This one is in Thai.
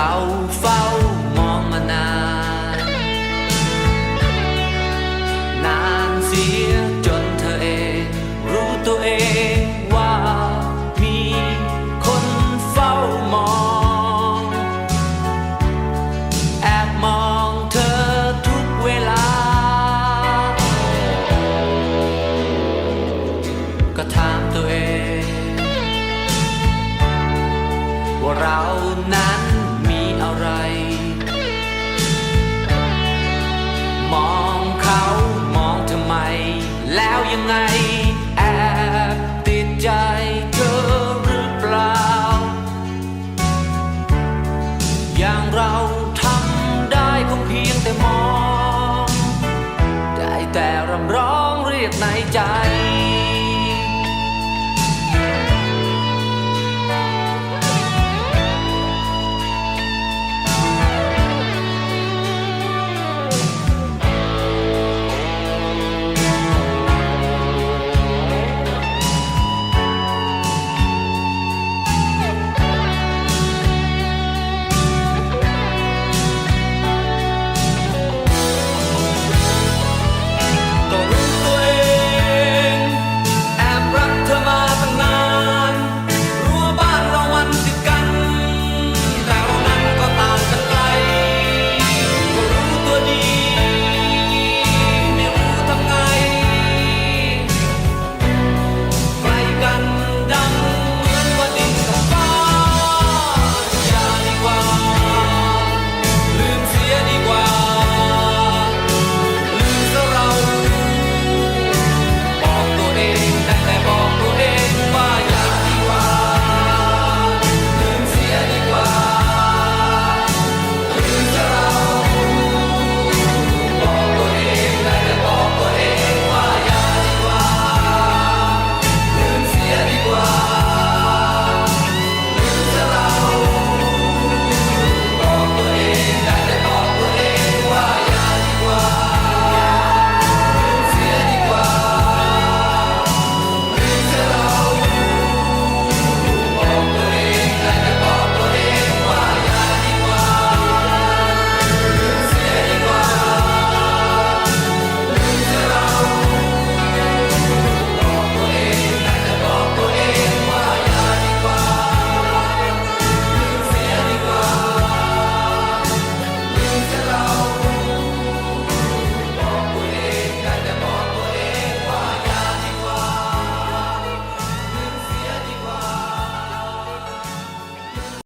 เราเฝ้ามองมานาน นานเสียจนเธอเอง รู้ตัวเองว่ามีคนเฝ้ามอง แอบมองเธอทุกเวลา ก็ถามตัวเอง ว่าเรานั้นังไง แอบติดใจเธอหรือเปล่า อย่างเราทำได้คงเพียงแต่มอง ได้แต่รำร้องเรียกในใจ